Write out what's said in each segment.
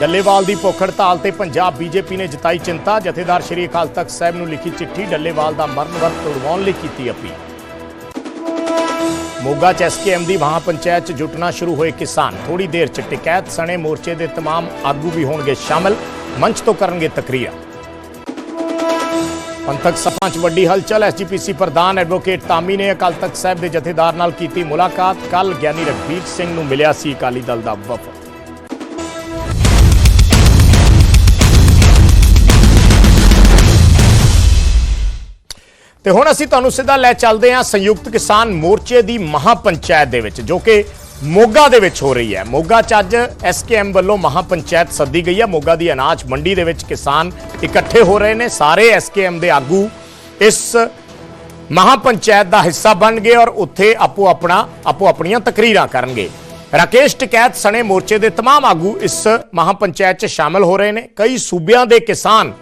ਡੱਲੇਵਾਲ ਦੀ ਭੁੱਖ ਹੜਤਾਲ ਤੇ ਪੰਜਾਬ ਬੀਜੇਪੀ ਨੇ ਜਤਾਈ ਚਿੰਤਾ ਜਥੇਦਾਰ ਸ਼੍ਰੀ ਅਕਾਲ ਤਖਤ ਸਾਹਿਬ ਨੂੰ ਲਿਖੀ ਚਿੱਠੀ ਡੱਲੇਵਾਲ ਦਾ ਮਰਨ ਵਰਤ ਤੁੜਵਾਉਣ ਲਈ ਕੀਤੀ ਅਪੀਲ ਮੋਗਾ ਚ ਐਸਕੇਐਮ ਦੀ ਮਹਾ ਪੰਚਾਇਤ ਚ ਜੁਟਣਾ ਸ਼ੁਰੂ ਹੋਏ ਕਿਸਾਨ ਥੋੜੀ ਦੇਰ ਚ ਟਿਕੈਤ ਸਣੇ ਮੋਰਚੇ ਦੇ तमाम ਆਗੂ ਵੀ ਹੋਣਗੇ ਸ਼ਾਮਲ ਮੰਚ ਤੋਂ ਕਰਨਗੇ ਤਕਰੀਰ ਪੰਥਕ ਸਭਾ ਚ ਵੱਡੀ ਹਲਚਲ ਐਸਜੀਪੀਸੀ ਪ੍ਰਧਾਨ ਐਡਵੋਕੇਟ ਤਾਮੀ ਨੇ ਅਕਾਲ ਤਖਤ ਸਾਹਿਬ ਦੇ ਜਥੇਦਾਰ ਨਾਲ ਕੀਤੀ ਮੁਲਾਕਾਤ ਕੱਲ ਗਿਆਨੀ ਰਘਬੀਰ ਸਿੰਘ ਨੂੰ ਮਿਲਿਆ ਸੀ ਅਕਾਲੀ ਦਲ ਦਾ ਵਫਦ ਤੇ ਹੁਣ ਅਸੀਂ ਤੁਹਾਨੂੰ ਸਿੱਧਾ ਲੈ ਚੱਲਦੇ ਹਾਂ ਸੰਯੁਕਤ ਕਿਸਾਨ ਮੋਰਚੇ ਦੀ ਮਹਾ ਪੰਚਾਇਤ ਦੇ ਵਿੱਚ ਜੋ ਕਿ ਮੋਗਾ ਦੇ ਵਿੱਚ ਹੋ ਰਹੀ ਹੈ ਮੋਗਾ ਚ ਅੱਜ ਐਸਕੇਐਮ ਵੱਲੋਂ ਮਹਾ ਪੰਚਾਇਤ ਸੱਦੀ ਗਈ ਹੈ ਮੋਗਾ ਦੀ ਅਨਾਜ ਮੰਡੀ ਦੇ ਵਿੱਚ ਕਿਸਾਨ ਇਕੱਠੇ ਹੋ ਰਹੇ ਨੇ ਸਾਰੇ ਐਸਕੇਐਮ ਦੇ ਆਗੂ ਇਸ ਮਹਾ ਪੰਚਾਇਤ ਦਾ ਹਿੱਸਾ ਬਣ ਗਏ ਔਰ ਉੱਥੇ ਆਪੋ ਆਪਣਾ ਆਪੋ ਆਪਣੀਆਂ ਤਕਰੀਰਾਂ ਕਰਨਗੇ ਰਾਕੇਸ਼ ਟਿਕੈਤ ਸਣੇ ਮੋਰਚੇ ਦੇ तमाम ਆਗੂ ਇਸ ਮਹਾ ਪੰਚਾਇਤ 'ਚ ਸ਼ਾਮਲ ਹੋ ਰਹੇ ਨੇ ਕਈ ਸੂਬਿਆਂ ਦੇ ਕਿਸਾਨ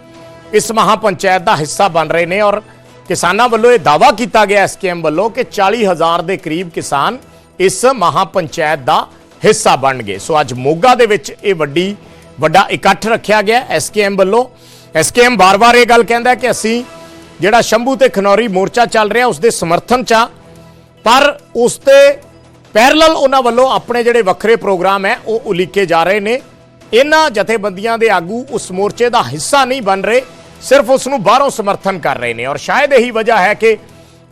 ਇਸ ਮਹਾ ਪੰਚਾਇਤ ਦਾ ਹਿੱਸਾ ਬਣ ਰਹੇ ਨੇ ਔਰ ਕਿਸਾਨਾਂ ਵੱਲੋਂ ਇਹ ਦਾਵਾ ਕੀਤਾ ਗਿਆ ਐਸਕੇਐਮ ਵੱਲੋਂ ਕਿ 40000 ਦੇ ਕਰੀਬ ਕਿਸਾਨ ਇਸ ਮਹਾ ਪੰਚਾਇਤ ਦਾ ਹਿੱਸਾ ਬਣ ਗਏ। ਸੋ ਅੱਜ ਮੋਗਾ ਦੇ ਵਿੱਚ ਇਹ ਵੱਡੀ, ਵੱਡਾ ਇਕੱਠ ਰੱਖਿਆ ਗਿਆ ਐਸਕੇਐਮ ਵੱਲੋਂ। ਐਸਕੇਐਮ ਬਾਰ-ਬਾਰ ਇਹ ਗੱਲ ਕਹਿੰਦਾ ਕਿ ਅਸੀਂ ਜਿਹੜਾ ਸ਼ੰਭੂ ਤੇ ਖਨੌਰੀ ਮੋਰਚਾ ਚੱਲ ਰਿਹਾ, ਉਸ ਦੇ ਸਮਰਥਨ ਚ ਆ। ਪਰ ਉਸ ਤੇ ਪੈਰਲਲ ਉਹਨਾਂ ਵੱਲੋਂ ਆਪਣੇ ਜਿਹੜੇ ਵੱਖਰੇ ਪ੍ਰੋਗਰਾਮ ਹੈ, ਉਹ ਉਲੀਕੇ ਜਾ ਰਹੇ ਨੇ। ਇਹਨਾਂ ਜਥੇਬੰਦੀਆਂ ਦੇ ਆਗੂ ਉਸ ਮੋਰਚੇ ਦਾ ਹਿੱਸਾ ਨਹੀਂ ਬਣ ਰਹੇ। ਸਿਰਫ ਉਸ ਨੂੰ ਬਾਹਰੋਂ ਸਮਰਥਨ ਕਰ ਰਹੇ ਨੇ ਔਰ ਸ਼ਾਇਦ ਇਹੀ ਵਜ੍ਹਾ ਹੈ ਕਿ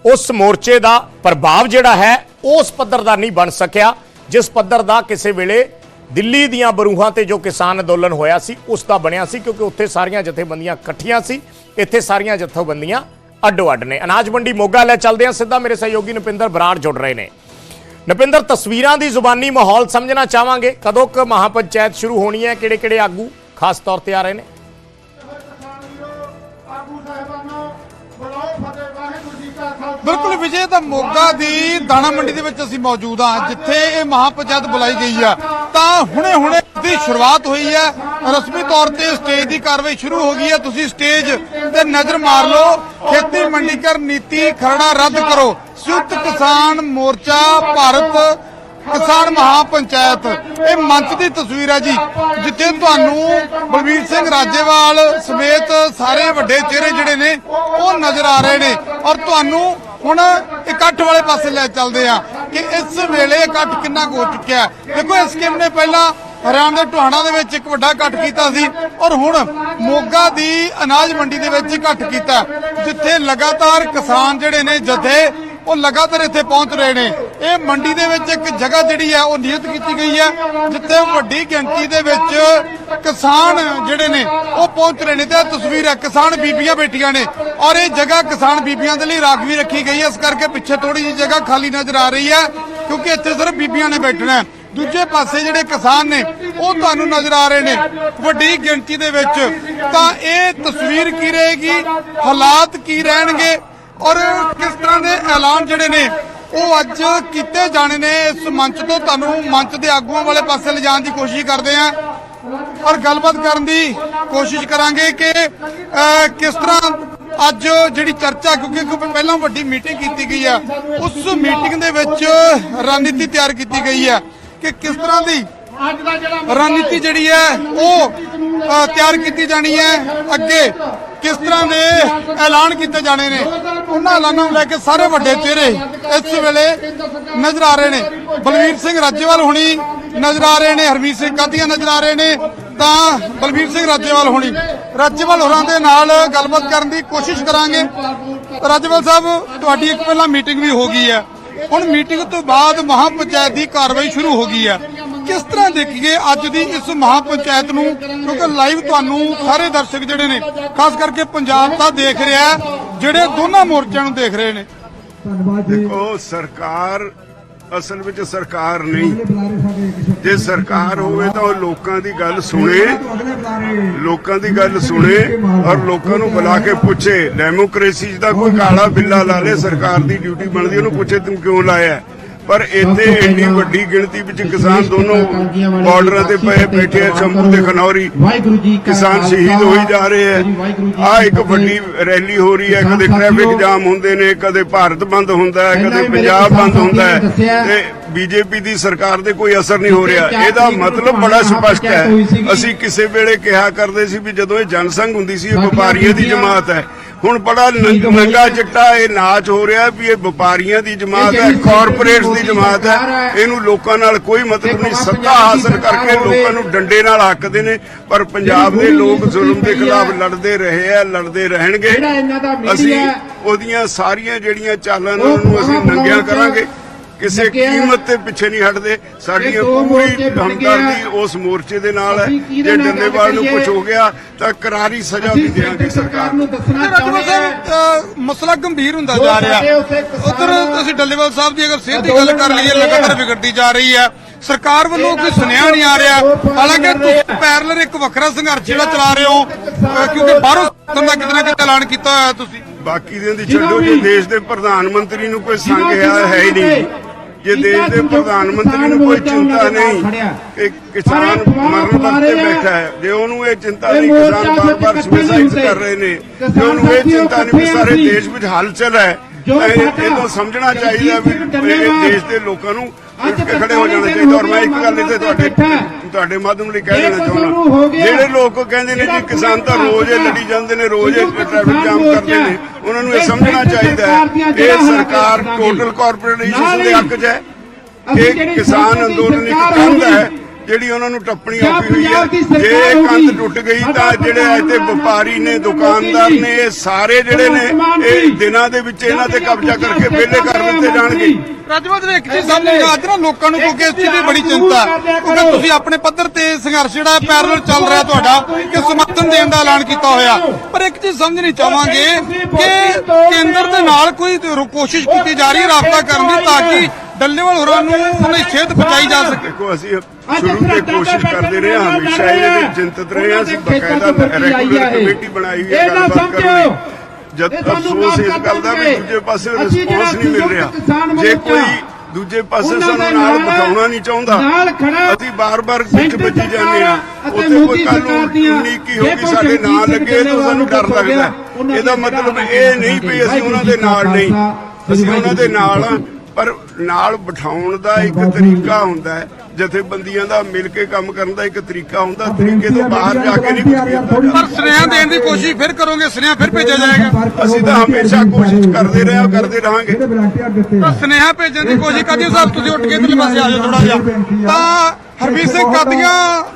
ਉਸ ਮੋਰਚੇ ਦਾ ਪ੍ਰਭਾਵ ਜਿਹੜਾ ਹੈ, ਉਸ ਪੱਧਰ ਦਾ ਨਹੀਂ ਬਣ ਸਕਿਆ, ਜਿਸ ਪੱਧਰ ਦਾ ਕਿਸੇ ਵੇਲੇ ਦਿੱਲੀ ਦੀਆਂ ਬਰੂਹਾਂ ਤੇ ਜੋ ਕਿਸਾਨ ਅੰਦੋਲਨ ਹੋਇਆ ਸੀ, ਉਸ ਦਾ ਬਣਿਆ ਸੀ, ਕਿਉਂਕਿ ਉੱਥੇ ਸਾਰੀਆਂ ਜਥੇਬੰਦੀਆਂ ਇਕੱਠੀਆਂ ਸੀ, ਇੱਥੇ ਸਾਰੀਆਂ ਜਥੇਬੰਦੀਆਂ ਅੱਡੋ ਅੱਡ ਨੇ। ਅਨਾਜ ਮੰਡੀ ਮੋਗਾ ਲੈ ਚੱਲਦੇ ਹਾਂ ਸਿੱਧਾ ਮੇਰੇ ਸਹਿਯੋਗੀ ਨਪਿੰਦਰ ਬਰਾੜ ਜੁੜ ਰਹੇ ਨੇ। ਨਪਿੰਦਰ, ਤਸਵੀਰਾਂ ਦੀ ਜ਼ੁਬਾਨੀ ਮਾਹੌਲ ਸਮਝਣਾ ਚਾਹਾਂਗੇ। ਕਦੋਂ ਕ ਮਹਾਪੰਚਾਇਤ ਸ਼ੁਰੂ ਹੋਣੀ ਹੈ ਕਿਹੜੇ ਕਿਹੜੇ ਆਗੂ ਖਾਸ ਤੌਰ ਤੇ ਆ ਰਹੇ ਨੇ? ਬਿਲਕੁਲ ਵਿਜੇ, ਤਾਂ ਮੋਗਾ ਦੀ ਦਾਣਾ ਮੰਡੀ ਦੇ ਵਿੱਚ ਅਸੀਂ ਮੌਜੂਦ ਹਾਂ, ਜਿੱਥੇ ਇਹ ਮਹਾਪੰਚਾਇਤ ਬੁਲਾਈ ਗਈ ਆ। ਤਾਂ ਹੁਣੇ ਹੁਣੇ ਦੀ ਸ਼ੁਰੂਆਤ ਹੋਈ ਹੈ ਰਸਮੀ ਤੌਰ ਤੇ ਸਟੇਜ ਦੀ ਕਾਰਵਾਈ ਸ਼ੁਰੂ ਹੋ ਗਈ ਹੈ ਤੁਸੀਂ ਸਟੇਜ ਤੇ ਨਜ਼ਰ ਮਾਰ ਲਓ। ਖੇਤੀ ਮੰਡੀਕਰਨ ਨੀਤੀ ਖਰੜਾ ਰੱਦ ਕਰੋ। ਸੰਯੁਕਤ ਕਿਸਾਨ ਮੋਰਚਾ ਭਾਰਤ ਕਿਸਾਨ ਮਹਾਪੰਚਾਇਤ। ਇਹ ਮੰਚ ਦੀ ਤਸਵੀਰ ਹੈ ਜੀ, ਜਿੱਥੇ ਤੁਹਾਨੂੰ ਬਲਵੀਰ ਸਿੰਘ ਰਾਜੇਵਾਲ ਸਮੇਤ ਸਾਰੇ ਵੱਡੇ ਚਿਹਰੇ ਜਿਹੜੇ ਨੇ, ਉਹ ਨਜ਼ਰ ਆ ਰਹੇ ਨੇ। ਔਰ ਤੁਹਾਨੂੰ ਹੁਣ ਇਕੱਠ ਵਾਲੇ ਪਾਸੇ ਲੈ ਚੱਲਦੇ ਆ ਕਿ ਇਸ ਵੇਲੇ ਇਕੱਠ ਕਿੰਨਾ ਕੁ ਹੋ ਚੁੱਕਿਆ ਦੇਖੋ, ਇਸ ਸਕੀਮ ਨੇ ਪਹਿਲਾਂ ਹਰਿਆਣਾ ਦੇ ਟੋਹਾਣਾ ਦੇ ਵਿੱਚ ਇੱਕ ਵੱਡਾ ਇਕੱਠ ਕੀਤਾ ਸੀ ਔਰ ਹੁਣ ਮੋਗਾ ਦੀ ਅਨਾਜ ਮੰਡੀ ਦੇ ਵਿੱਚ ਇਕੱਠ ਕੀਤਾ ਜਿੱਥੇ ਲਗਾਤਾਰ ਕਿਸਾਨ ਜਿਹੜੇ ਨੇ ਜਥੇ ਉਹ ਲਗਾਤਾਰ ਇੱਥੇ ਪਹੁੰਚ ਰਹੇ ਨੇ। ਇਹ ਮੰਡੀ ਦੇ ਵਿੱਚ ਇੱਕ ਜਗ੍ਹਾ ਜਿਹੜੀ ਹੈ, ਉਹ ਨਿਯਤ ਕੀਤੀ ਗਈ ਹੈ, ਜਿੱਥੇ ਵੱਡੀ ਗਿਣਤੀ ਦੇ ਵਿੱਚ ਕਿਸਾਨ ਜਿਹੜੇ ਨੇ, ਉਹ ਪਹੁੰਚ ਰਹੇ ਨੇ ਤੇ ਤਸਵੀਰ ਹੈ, ਕਿਸਾਨ ਬੀਬੀਆਂ ਬੈਠੀਆਂ ਨੇ ਔਰ ਇਹ ਜਗ੍ਹਾ ਕਿਸਾਨ ਬੀਬੀਆਂ ਦੇ ਲਈ ਰਾਖਵੀ ਰੱਖੀ ਗਈ ਹੈ। ਇਸ ਕਰਕੇ ਪਿੱਛੇ ਥੋੜੀ ਜਿਹੀ ਜਗ੍ਹਾ ਖਾਲੀ ਨਜ਼ਰ ਆ ਰਹੀ ਹੈ, ਕਿਉਂਕਿ ਇੱਥੇ ਸਿਰਫ ਬੀਬੀਆਂ ਨੇ ਬੈਠਣਾ ਦੂਜੇ ਪਾਸੇ ਜਿਹੜੇ ਕਿਸਾਨ ਨੇ, ਉਹ ਤੁਹਾਨੂੰ ਨਜ਼ਰ ਆ ਰਹੇ ਨੇ। ਵੱਡੀ ਗਿਣਤੀ ਦੇ ਵਿੱਚ ਤਾਂ ਇਹ ਤਸਵੀਰ ਕੀ ਰਹੇਗੀ? ਹਾਲਾਤ ਕੀ ਰਹਿਣਗੇ? ਔਰ ਕਿਸ ਤਰ੍ਹਾਂ ਦੇ ਐਲਾਨ ਜਿਹੜੇ ਨੇ, ਉਹ ਅੱਜ ਕੀਤੇ ਜਾਣੇ ਨੇ ਇਸ ਮੰਚ ਤੋਂ। ਤੁਹਾਨੂੰ ਮੰਚ ਦੇ ਆਗੂਆਂ ਵਾਲੇ ਪਾਸੇ ਲਿਜਾਣ ਦੀ ਕੋਸ਼ਿਸ਼ ਕਰਦੇ ਆਂ ਔਰ ਗੱਲਬਾਤ ਕਰਨ ਦੀ ਕੋਸ਼ਿਸ਼ ਕਰਾਂਗੇ ਕਿ ਕਿਸ ਤਰ੍ਹਾਂ ਅੱਜ ਜਿਹੜੀ ਚਰਚਾ, ਕਿਉਂਕਿ ਪਹਿਲਾਂ ਵੱਡੀ ਮੀਟਿੰਗ ਕੀਤੀ ਗਈ ਆ ਉਸ ਮੀਟਿੰਗ ਦੇ ਵਿੱਚ ਰਣਨੀਤੀ ਤਿਆਰ ਕੀਤੀ ਗਈ ਹੈ ਕਿ ਕਿਸ ਤਰ੍ਹਾਂ ਦੀ ਅੱਜ ਦਾ ਜਿਹੜਾ ਰਣਨੀਤੀ ਜਿਹੜੀ ਹੈ ਉਹ ਤਿਆਰ ਕੀਤੀ ਜਾਣੀ ਹੈ। ਅੱਗੇ ਕਿਸ ਤਰ੍ਹਾਂ ਦੇ ਐਲਾਨ ਕੀਤੇ ਜਾਣੇ ਨੇ ਉਹਨਾਂ ਐਲਾਨਾਂ ਨੂੰ ਲੈ ਕੇ ਸਾਰੇ ਵੱਡੇ ਚਿਹਰੇ ਇਸ ਵੇਲੇ ਨਜ਼ਰ ਆ ਰਹੇ ਨੇ। ਬਲਵੀਰ ਸਿੰਘ ਰਾਜੇਵਾਲ ਹੁਣੀ ਨਜ਼ਰ ਆ ਰਹੇ ਨੇ ਹਰਮੀਤ ਸਿੰਘ ਕਾਦੀਆਂ ਨਜ਼ਰ ਆ ਰਹੇ ਨੇ ਤਾਂ ਬਲਵੀਰ ਸਿੰਘ ਰਾਜੇਵਾਲ ਹੁਣੀ। ਰਾਜੇਵਾਲ ਹੋਰਾਂ ਦੇ ਨਾਲ ਗੱਲਬਾਤ ਕਰਨ ਦੀ ਕੋਸ਼ਿਸ਼ ਕਰਾਂਗੇ। ਰਾਜੇਵਾਲ ਸਾਹਿਬ ਤੁਹਾਡੀ ਇੱਕ ਪਹਿਲਾਂ ਮੀਟਿੰਗ ਵੀ ਹੋ ਗਈ ਹੈ। ਹੁਣ ਮੀਟਿੰਗ ਤੋਂ ਬਾਅਦ ਮਹਾਪੰਚਾਇਤ ਦੀ ਕਾਰਵਾਈ ਸ਼ੁਰੂ ਹੋ ਗਈ ਹੈ। ਕਿਸ ਤਰ੍ਹਾਂ ਦੇਖੀਏ ਅੱਜ ਦੀ ਇਸ ਮਹਾਪੰਚਾਇਤ ਨੂੰ? ਕਿਉਂਕਿ ਲਾਈਵ ਤੁਹਾਨੂੰ ਸਾਰੇ ਦਰਸ਼ਕ ਜਿਹੜੇ ਨੇ ਖਾਸ ਕਰਕੇ ਪੰਜਾਬ ਦਾ ਦੇਖ ਰਿਹਾ ਜਿਹੜੇ ਦੋਨਾਂ ਮੋਰਚਿਆਂ ਨੂੰ ਦੇਖ ਰਹੇ ਨੇ। ਦੇਖੋ ਸਰਕਾਰ ਅਸਲ ਵਿੱਚ ਸਰਕਾਰ ਨਹੀਂ। ਜੇ ਸਰਕਾਰ ਹੋਵੇ ਤਾਂ ਉਹ ਲੋਕਾਂ ਦੀ ਗੱਲ ਸੁਣੇ। ਲੋਕਾਂ ਦੀ ਗੱਲ ਸੁਣੇ ਔਰ ਲੋਕਾਂ ਨੂੰ ਬੁਲਾ ਕੇ ਪੁੱਛੇ। ਡੈਮੋਕ੍ਰੇਸੀ ਦਾ ਕੋਈ ਕਾਲਾ ਬਿੱਲਾ ਲਾ ਲੇ ਸਰਕਾਰ ਦੀ ਡਿਊਟੀ ਬਣਦੀ ਉਹਨੂੰ ਪੁੱਛੇ ਤੂੰ ਕਿਉਂ ਲਾਇਆ? ਹੈ? ਪਰ ਇੱਥੇ ਇੰਨੀ ਵੱਡੀ ਗਿਣਤੀ ਵਿੱਚ ਕਿਸਾਨ ਦੋਨੋਂ ਬਾਰਡਰਾਂ ਤੇ ਪਏ ਬੈਠੇ ਆ ਸ਼ੰਭੂ ਤੇ ਖਨੌਰੀ। ਕਿਸਾਨ ਸ਼ਹੀਦ ਹੋਈ ਜਾ ਰਹੇ ਆ ਆ ਇੱਕ ਵੱਡੀ। ਰੈਲੀ ਹੋ ਰਹੀ ਹੈ। ਕਦੇ ਟ੍ਰੈਫਿਕ ਜਾਮ ਹੁੰਦੇ ਨੇ ਕਦੇ ਭਾਰਤ ਬੰਦ ਹੁੰਦਾ ਹੈ ਕਦੇ ਪੰਜਾਬ ਬੰਦ ਹੁੰਦਾ ਹੈ। ਤੇ ਬੀਜੇਪੀ ਦੀ ਸਰਕਾਰ ਦੇ ਕੋਈ ਅਸਰ ਨਹੀਂ ਹੋ ਰਿਹਾ। ਇਹਦਾ ਮਤਲਬ ਬੜਾ ਸਪਸ਼ਟ ਹੈ। ਅਸੀਂ ਕਿਸੇ ਵੇਲੇ ਕਿਹਾ ਕਰਦੇ ਸੀ ਵੀ ਜਦੋਂ ਇਹ ਜਨਸੰਘ ਹੁੰਦੀ ਸੀ ਇਹ ਵਪਾਰੀਆਂ ਦੀ ਜਮਾਤ ਹੈ। ਹੁਣ ਬੜਾ। ਨੰਗਾ ਚਿੱਟਾ ਇਹ ਨਾਚ ਹੋ ਰਿਹਾ ਵੀ ਇਹ ਵਪਾਰੀਆਂ ਦੀ ਜਮਾਤ ਹੈ ਕਾਰਪੋਰੇਟਸ ਦੀ ਜਮਾਤ ਹੈ। ਇਹਨੂੰ ਲੋਕਾਂ ਨਾਲ ਕੋਈ ਮਤਲਬ ਨਹੀਂ ਸੱਤਾ ਹਾਸਲ ਕਰਕੇ। ਲੋਕਾਂ ਨੂੰ ਡੰਡੇ ਨਾਲ ਹੱਕਦੇ ਨੇ ਪਰ ਪੰਜਾਬ ਦੇ ਲੋਕ ਜ਼ੁਲਮ ਦੇ ਖਿਲਾਫ। ਲੜਦੇ ਰਹੇ ਆ ਲੜਦੇ ਰਹਿਣਗੇ ਅਸੀਂ ਉਹਦੀਆਂ ਸਾਰੀਆਂ ਜਿਹੜੀਆਂ ਚਾਲਾਂ ਨੇ ਅਸੀਂ ਨੰਗਿਆ ਕਰਾਂਗੇ ਕਿਸੇ। ਕੀਮਤ ਤੇ ਪਿੱਛੇ ਨਹੀਂ ਹਟਦੇ। ਸਾਡੀ ਪੂਰੀ। ਹਮਦਰਦੀ ਉਸ ਮੋਰਚੇ ਦੇ ਨਾਲ ਹੈ ਜੇ ਡੰਡੇਵਾਲ ਨੂੰ? ਕੁਝ ਹੋ ਗਿਆ ਤਾਂ ਕਰਾਰੀ ਸਜ਼ਾ ਵੀ ਦੇਵਾਂਗੇ ਸਰਕਾਰ ਨੂੰ। ਦੱਸਣਾ ਚਾਹੁੰਦੇ ਹਾਂ। ਮਸਲਾ ਗੰਭੀਰ ਹੁੰਦਾ ਜੋ ਰਿਹਾ। ਉਧਰ ਅਸੀਂ ਡੱਲੇਵਾਲ ਸਾਹਿਬ ਦੀ ਅਗਰ ਸਿਹਤ ਦੀ ਗੱਲ ਕਰ ਲਈਏ ਲਗਾਤਾਰ ਵਿਗੜਦੀ ਜਾ ਰਹੀ ਹੈ। ਸਰਕਾਰ ਵੱਲੋਂ ਕੋਈ ਸੁਨੇਹਾ ਨਹੀਂ ਆ ਰਿਹਾ। ਹਾਲਾਂਕਿ ਤੁਸੀਂ ਪੈਰਲਰ ਇੱਕ ਵੱਖਰਾ ਸੰਘਰਸ਼ ਜਿਹੜਾ ਚਲਾ ਰਹੇ ਹੋ ਕਿਉਂਕਿ ਬਾਹਰੋਂ ਦਾ ਕਿਤੇ ਨਾ ਕਿਤੇ ਐਲਾਨ ਕੀਤਾ ਹੋਇਆ ਤੁਸੀਂ। ਬਾਕੀ ਦੇ ਦੀ ਛੱਡੋ ਜੇ ਦੇਸ਼ ਦੇ ਪ੍ਰਧਾਨ ਮੰਤਰੀ ਨੂੰ ਕੋਈ ਸੰਗ ਹੈ ਹੀ ਨਹੀਂ। ਜੇ ਦੇਸ਼ ਦੇ ਪ੍ਰਧਾਨ ਮੰਤਰੀ ਨੂੰ ਕੋਈ ਚਿੰਤਾ ਨਹੀਂ ਕਿ ਕਿਸਾਨ ਮਰਨ ਵਕਤ ਤੇ ਬੈਠਾ ਹੈ ਜੇ ਉਹਨੂੰ ਇਹ ਚਿੰਤਾ ਨਹੀਂ ਕਿਸਾਨ ਬਾਰ-ਬਾਰ ਸੁਸਾਈਡ ਕਰ ਰਹੇ ਨੇ ਜੇ ਉਹਨੂੰ ਇਹ ਚਿੰਤਾ ਨਹੀਂ ਸਾਰੇ ਦੇਸ਼ ਵਿੱਚ ਹਲਚਲ ਹੈ ਇਹ ਇਹ ਤਾਂ ਸਮਝਣਾ ਚਾਹੀਦਾ ਵੀ ਦੇਸ਼ ਦੇ ਲੋਕਾਂ ਨੂੰ ਉੱਠ ਕੇ ਖੜੇ ਹੋ ਜਾਣਾ ਚਾਹੀਦਾ ਔਰ ਮੈਂ ਇੱਕ ਗੱਲ ਇੱਥੇ ਤੁਹਾਡੇ ਤੁਹਾਡੇ ਮਾਧਿਅਮ ਲਈ ਕਹਿ ਦੇਣਾ ਚਾਹੁੰਦਾ ਜਿਹੜੇ ਲੋਕ ਕਹਿੰਦੇ ਨੇ ਜੀ ਕਿਸਾਨ ਤਾਂ ਰੋਜ਼ ਇਹ ਲੜੀ ਜਾਂਦੇ ਨੇ ਰੋਜ਼ ਇਹ ਟ੍ਰੈਫਿਕ ਜਾਮ ਕਰਦੇ ਨੇ ਉਹਨਾਂ ਨੂੰ ਇਹ ਸਮਝਣਾ ਚਾਹੀਦਾ ਹੈ। ਇਹ ਸਰਕਾਰ ਟੋਟਲ ਕਾਰਪੋਰੇਸ਼ਨ ਦੇ ਹੱਕ 'ਚ ਹੈ ਇਹ ਕਿਸਾਨ ਅੰਦੋਲਨ ਇੱਕ ਕੰਧ ਹੈ। ਜਿਹੜੀ ਉਹਨਾਂ ਨੂੰ ਟੱਪਣੀ ਹੋਈ ਹੈ ਜੇ ਇਹ ਕੰਧ ਟੁੱਟ ਗਈ ਤਾਂ ਜਿਹੜੇ ਇੱਥੇ ਵਪਾਰੀ ਨੇ ਦੁਕਾਨਦਾਰ ਨੇ ਇਹ ਸਾਰੇ ਜਿਹੜੇ ਨੇ ਇਹ ਦਿਨਾਂ ਦੇ ਵਿੱਚ ਇਹਨਾਂ ਤੇ ਕਬਜ਼ਾ ਕਰਕੇ ਵਿਹਲੇ ਕਰ ਦਿੱਤੇ ਜਾਣਗੇ। ਰਾਜਵਾ ਦੇ ਇੱਕ ਚੀਜ਼ ਸਾਹਮਣੇ ਅੱਜ ਨਾ ਲੋਕਾਂ ਨੂੰ ਕਿਉਂਕਿ ਇਸ ਚੀਜ਼ ਦੀ ਬੜੀ ਚਿੰਤਾ ਹੈ। ਕਿਉਂਕਿ ਤੁਸੀਂ ਆਪਣੇ ਪੱਧਰ ਤੇ ਸੰਘਰਸ਼ ਜਿਹੜਾ ਪੈਰਲਲ ਚੱਲ ਰਿਹਾ ਤੁਹਾਡਾ ਕਿ ਸਮਰਥਨ ਦੇਣ ਦਾ ਐਲਾਨ ਕੀਤਾ ਹੋਇਆ। ਪਰ ਇੱਕ ਚੀਜ਼ ਸਮਝਣੀ ਚਾਹਾਂਗੇ ਕਿ ਕੇਂਦਰ ਦੇ ਨਾਲ ਕੋਈ ਕੋਸ਼ਿਸ਼ ਕੀਤੀ ਜਾ ਰਹੀ ਹੈ ਰਾਬਤਾ ਕਰਨ ਦੀ ਤਾਂ ਕਿ ਡੱਲੇਵਾਲ ਹੋਰਾਂ ਨੂੰ ਉਹਨਾਂ ਦੀ ਸਿਹਤ ਬਚਾਈ ਜਾ ਸਕੇ। ਦੇਖੋ ਅਸੀਂ ਸ਼ੁਰੂ ਤੋਂ ਕੋਸ਼ਿਸ਼ ਕਰਦੇ ਰਹੇ ਹਾਂ ਹਮੇਸ਼ਾ ਇਹਦੇ ਵਿੱਚ ਚਿੰਤਤ ਰਹੇ ਹਾਂ ਅਸੀਂ ਬਕਾਇਦਾ ਰੈਗੂਲਰ ਕਮੇਟੀ ਬਣਾਈ ਹੋਈ ਹੈ ਇਹ ਨਾ ਗੱਲਬਾਤ ਕਰਨ ਜਦ ਅਫਸੋਸ ਇਸ ਗੱਲ ਦਾ ਵੀ। ਦੂਜੇ ਪਾਸੇ ਰਿਸਪੌਂਸ ਨਹੀਂ ਮਿਲ ਰਿਹਾ। ਜੇ ਕੋਈ ਦੂਜੇ ਪਾਸੇ ਸਾਨੂੰ ਨਾਲ ਨਾਲ ਬਿਠਾਉਣਾ ਨਹੀਂ ਚਾਹੁੰਦਾ ਨਾਲ ਅਸੀਂ ਬਾਰ-ਬਾਰ ਵਿੱਚ ਵੱਜੀ ਜਾਂਦੇ ਆ ਉੱਥੇ ਕੋਈ ਕੱਲ ਸਰਕਾਰ ਨੂੰ ਦੀਆਂ 19 ਕੀ ਹੋ ਜੇ ਗਈ ਕੋਈ ਸਾਡੇ ਨਾਂ ਸ਼ਹੀਦ ਲੱਗੇ ਤਾਂ ਸਾਨੂੰ ਡਰ ਲੱਗਦਾ। ਇਹਦਾ ਮਤਲਬ ਇਹ ਨਹੀਂ ਵੀ ਅਸੀਂ ਉਹਨਾਂ ਦੇ ਨਾਲ ਨਹੀਂ। ਅਸੀਂ ਉਹਨਾਂ ਦੇ ਨਾਲ ਆ ਪਰ ਨਾਲ ਬਿਠਾਉਣ ਦਾ ਇੱਕ ਤਰੀਕਾ ਹੁੰਦਾ ਹੈ। ਜਥੇਬੰਦੀਆਂ ਦਾ ਮਿਲ ਕੇ ਕੰਮ ਕਰਨ ਦਾ ਇੱਕ ਤਰੀਕਾ ਹੁੰਦਾ। ਤਰੀਕੇ ਤੋਂ ਬਾਹਰ ਜਾ ਕੇ ਨਹੀਂ ਕੁਝ ਪਰ ਸੁਨੇਹਾ ਦੇਣ ਦੀ ਕੋਸ਼ਿਸ਼ ਫਿਰ ਕਰੋਗੇ ਸੁਨੇਹਾ ਫਿਰ ਭੇਜਿਆ ਜਾਏਗਾ। ਅਸੀਂ ਤਾਂ ਹਮੇਸ਼ਾ ਕੋਸ਼ਿਸ਼ ਕਰਦੇ ਰਹੇ ਹਾਂ ਕਰਦੇ ਰਹਾਂਗੇ। ਤਾਂ ਸੁਨੇਹਾ ਭੇਜਣ ਦੀ ਕੋਸ਼ਿਸ਼ ਕਰਦੇ ਸਾਹਿਬ ਤੁਸੀਂ ਉੱਠ ਕੇ ਇਧਰਲੇ ਪਾਸੇ ਆ ਜਾਓ ਥੋੜਾ ਜਿਹਾ। ਤਾਂ ਹਰਮੀਤ ਸਿੰਘ ਕਾਦੀਆਂ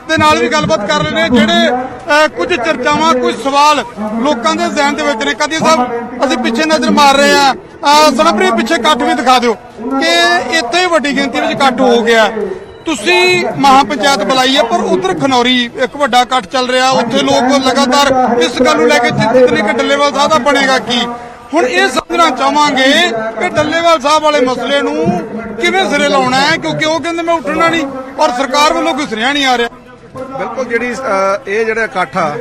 ਦੇ ਨਾਲ ਵੀ ਗੱਲਬਾਤ ਕਰ ਰਹੇ ਨੇ ਜਿਹੜੇ ਕੁਝ ਚਰਚਾਵਾਂ ਕੁਝ ਸਵਾਲ ਲੋਕਾਂ ਦੇ ਜ਼ਿਹਨ ਦੇ ਵਿੱਚ ਨੇ। ਕਾਦੀਆਂ ਸਾਹਿਬ ਅਸੀਂ ਪਿੱਛੇ ਨਜ਼ਰ ਮਾਰ ਰਹੇ ਆ ਸਨਪ੍ਰੀ ਪਿੱਛੇ ਇਕੱਠ ਵੀ ਦਿਖਾ ਦਿਓ ਕਿ ਇੱਥੇ ਵੱਡੀ ਗਿਣਤੀ ਵਿੱਚ ਇਕੱਠ ਹੋ ਗਿਆ। ਤੁਸੀਂ ਮਹਾ ਪੰਚਾਇਤ ਬੁਲਾਈ ਹੈ, ਪਰ ਉਧਰ ਖਨੌਰੀ ਇੱਕ ਵੱਡਾ ਇਕੱਠ ਚੱਲ ਰਿਹਾ। ਉੱਥੇ ਲੋਕ ਲਗਾਤਾਰ ਇਸ ਗੱਲ ਨੂੰ ਲੈ ਕੇ ਚਿੰਤਤ ਨੇ ਕਿ ਡੱਲੇਵਾਲ ਸਾਹਿਬ ਦਾ ਬਣੇਗਾ ਕੀ। ਹੁਣ ਇਹ ਸਮਝਣਾ ਚਾਹਾਂਗੇ ਕਿ ਡੱਲੇਵਾਲ ਸਾਹਿਬ ਵਾਲੇ ਮਸਲੇ ਨੂੰ ਕਿਵੇਂ ਸਿਰੇ ਲਾਉਣਾ ਹੈ, ਕਿਉਂਕਿ ਉਹ ਕਹਿੰਦੇ ਮੈਂ ਉੱਠਣਾ ਨਹੀਂ ਔਰ ਸਰਕਾਰ ਵੱਲੋਂ ਕੋਈ ਸੁਨੇਹਾ ਨਹੀਂ ਆ ਰਿਹਾ। ਬਿਲਕੁਲ ਜਿਹੜੀ ਅ, ਇਹ ਜਿਹੜਾ ਇਕੱਠ ਆ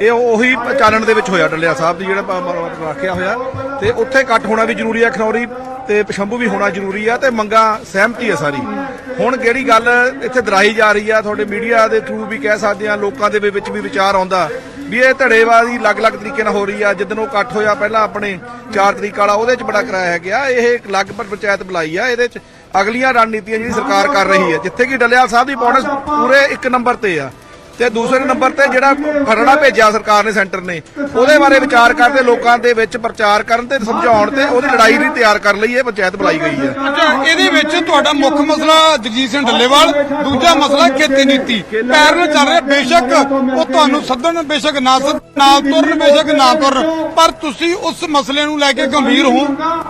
ਇਹ ਉਹੀ ਚਾਨਣ ਦੇ ਵਿੱਚ ਹੋਇਆ ਡੱਲਿਆ ਸਾਹਿਬ ਦੀ ਜਿਹੜਾ ਪ- ਮ- ਰੱਖਿਆ ਹੋਇਆ। ਤੇ ਉੱਥੇ ਇਕੱਠ ਹੋਣਾ ਵੀ ਜ਼ਰੂਰੀ ਆ ਖਨੌਰੀ ਤੇ ਪਸ਼ੰਭੂ ਵੀ ਹੋਣਾ ਜ਼ਰੂਰੀ ਆ ਤੇ ਮੰਗਾ ਸਹਿਮਤੀ ਆ ਸਾਰੀ। ਹੁਣ ਜਿਹੜੀ ਗੱਲ ਇੱਥੇ ਦਰਾਈ ਜਾ ਰਹੀ ਆ ਤੁਹਾਡੇ ਮੀਡੀਆ ਦੇ ਥਰੂ ਵੀ ਕਹਿ ਸਕਦੇ ਆ ਲੋਕਾਂ ਦੇ ਵਿੱਚ ਵੀ ਵਿਚਾਰ ਆਉਂਦਾ। ਵੀ ਇਹ ਧੜੇਬਾਜ਼ੀ ਅਲੱਗ-ਅਲੱਗ ਤਰੀਕੇ ਨਾਲ ਹੋ ਰਹੀ ਆ। ਜਿੱਦਨ ਉਹ ਇਕੱਠ ਹੋਇਆ, ਪਹਿਲਾਂ ਆਪਣੇ 4 ਤਰੀਕ ਵਾਲਾ, ਉਹਦੇ ਚ ਬੜਾ ਕਰਾਇਆ ਗਿਆ ਇਹ ਇੱਕ ਅਲੱਗ ਪੰਚਾਇਤ ਬੁਲਾਈ ਆ, ਇਹਦੇ ਚ ਅਗਲੀਆਂ ਰਣਨੀਤੀਆਂ ਜਿਹੜੀ ਸਰਕਾਰ ਕਰ ਰਹੀ ਹੈ ਜਿੱਥੇ ਕਿ ਡੱਲੇਵਾਲ ਸਾਹਿਬ ਦੀ ਪੌਂਡਸ ਪੂਰੇ ਇੱਕ ਨੰਬਰ ਤੇ ਆ। ਤੇ ਦੂਸਰੇ ਨੰਬਰ ਤੇ ਜਿਹੜਾ ਖਰੜਾ ਭੇਜਿਆ ਸਰਕਾਰ ਨੇ ਸੈਂਟਰ ਨੇ ਉਹਦੇ ਬਾਰੇ ਵਿਚਾਰ ਕਰਦੇ ਲੋਕਾਂ ਦੇ ਵਿੱਚ ਪ੍ਰਚਾਰ ਕਰਨ ਤੇ ਸਮਝਾਉਣ ਤੇ ਉਹਦੀ ਲੜਾਈ ਲਈ ਤਿਆਰ ਕਰਨ ਲਈ ਇਹ ਪੰਚਾਇਤ ਬੁਲਾਈ ਗਈ ਹੈ। ਅੱਛਾ ਇਹਦੇ ਵਿੱਚ ਤੁਹਾਡਾ ਮੁੱਖ ਮਸਲਾ ਜਗਜੀਤ ਸਿੰਘ ਢੱਲੇਵਾਲ ਦੂਜਾ ਮਸਲਾ ਖੇਤੀ ਨੀਤੀ ਪੈਰਲ ਚੱਲ ਰਿਹਾ ਬੇਸ਼ੱਕ ਉਹ ਤੁਹਾਨੂੰ ਸੱਦਣ ਬੇਸ਼ੱਕ ਨਾ ਸੱਦਣ ਨਾ ਤੁਰਨ ਬੇਸ਼ੱਕ ਨਾ ਤੁਰਨ ਪਰ ਤੁਸੀਂ ਉਸ ਮਸਲੇ ਨੂੰ ਲੈ ਕੇ ਗੰਭੀਰ ਹੋ।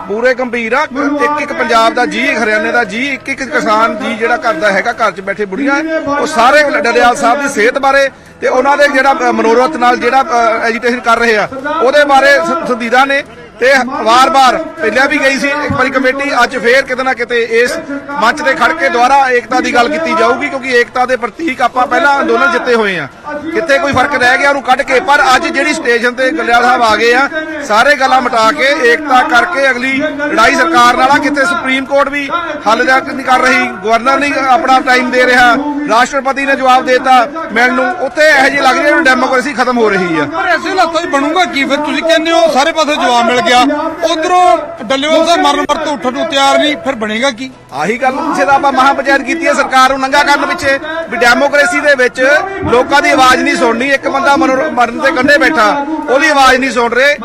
ਪੂਰੇ ਗੰਭੀਰ ਆ ਇੱਕ ਇੱਕ ਪੰਜਾਬ ਦਾ ਜੀ ਹਰਿਆਣੇ ਦਾ ਜੀ ਇੱਕ ਇੱਕ ਕਿਸਾਨ ਜੀ ਜਿਹੜਾ ਘਰ ਦਾ ਹੈਗਾ ਘਰ 'ਚ ਬੈਠੇ ਬੁੜੀਆਂ ਉਹ ਸਾਰੇ ਡਰਿਆਲ ਸਾਹਿਬ ਦੀ ਸਿਹਤ ਬਾਰੇ ਤੇ ਉਹਨਾਂ ਦੇ ਜਿਹੜਾ ਮਨੋਰਥ ਨਾਲ ਜਿਹੜਾ ਐਜੀਟੇਸ਼ਨ ਕਰ ਰਹੇ ਆ, ਉਹਦੇ ਬਾਰੇ ਸੰਦੀਦਾ ਨੇ ਤੇ ਵਾਰ-ਵਾਰ ਪਹਿਲਾਂ ਵੀ ਗਈ ਸੀ, ਇੱਕ ਵਾਰੀ ਕਮੇਟੀ ਅੱਜ ਫੇਰ ਕਿਤੇ ਨਾ ਕਿਤੇ ਇਸ ਮੰਚ ਤੇ ਖੜ ਕੇ ਦੁਆਰਾ ਏਕਤਾ ਦੀ ਗੱਲ ਕੀਤੀ ਜਾਊਗੀ, ਕਿਉਂਕਿ ਏਕਤਾ ਦੇ ਪ੍ਰਤੀਕ ਆਪਾਂ ਪਹਿਲਾਂ ਅੰਦੋਲਨ ਜਿੱਤੇ ਹੋਏ ਆ। ਕਿੱਥੇ ਕੋਈ ਫ਼ਰਕ ਰਹਿ ਗਿਆ ਉਹਨੂੰ ਕੱਢ ਕੇ, ਪਰ ਅੱਜ ਜਿਹੜੀ ਸਟੇਸ਼ਨ ਤੇ ਗੱਲਿਆਲ ਸਾਹਿਬ ਆ ਗਏ ਆ, ਸਾਰੇ ਗੱਲਾਂ ਮਿਟਾ ਕੇ ਏਕਤਾ ਕਰਕੇ ਅਗਲੀ ਲੜਾਈ ਸਰਕਾਰ ਨਾਲ ਆ ਕਿਤੇ ਸੁਪਰੀਮ ਕੋਰਟ ਵੀ ਹੱਲ ਤੱਕ ਨਹੀਂ ਕਰ ਰਹੀ, ਗਵਰਨਰ ਨਹੀਂ ਆਪਣਾ ਟਾਈਮ ਦੇ ਰਿਹਾ, ਰਾਸ਼ਟਰਪਤੀ ਨੇ ਜਵਾਬ ਦੇਤਾ ਮੈਨੂੰ ਉੱਥੇ ਇਹੋ ਜਿਹੀ ਲੱਗ ਰਹੀ ਹੈ ਡੈਮੋਕ੍ਰੇਸੀ ਖਤਮ ਹੋ ਰਹੀ ਆ। ਪਰ ਐਸੇ ਹਾਲਾਤਾਂ 'ਚ ਬਣੂਗਾ ਕੀ? ਫਿਰ ਤੁਸੀਂ ਕਹਿੰਦੇ ਹੋ ਸਾਰੇ ਪਾਸੇ ਜਵਾਬ ਮਿਲ ਗਿਆ। ਉਧਰੋਂ ਡੱਲੇਵਾਲ ਸਾਹਿਬ ਮਰਨ ਵਰਤ ਤੋਂ ਉੱਠਣ ਨੂੰ ਤਿਆਰ ਨਹੀਂ ਫਿਰ ਬਣੇਗਾ ਕੀ? ਆਹੀ ਗੱਲ ਪਿੱਛੇ ਦਾ ਆਪਾਂ ਮਹਾ ਪੰਚਾਇਤ ਕੀਤੀ ਹੈ ਸਰਕਾਰ ਨੂੰ ਨੰਗਾ ਕਰਨ ਪਿੱਛੇ। ਵੀ ਡੈਮੋਕ੍ਰੇਸੀ ਦੇ ਵਿੱਚ ਲੋਕਾਂ ਦੀ ਆਵਾਜ਼ ਨਹੀਂ ਸੁਣਨੀ ਇੱਕ ਬੰਦਾ ਮਰਨ ਦੇ ਕੰਢੇ ਬੈਠਾ ਉਹਦੀ ਆਵਾਜ਼ ਨਹੀਂ ਸੁਣ ਰਹੇ।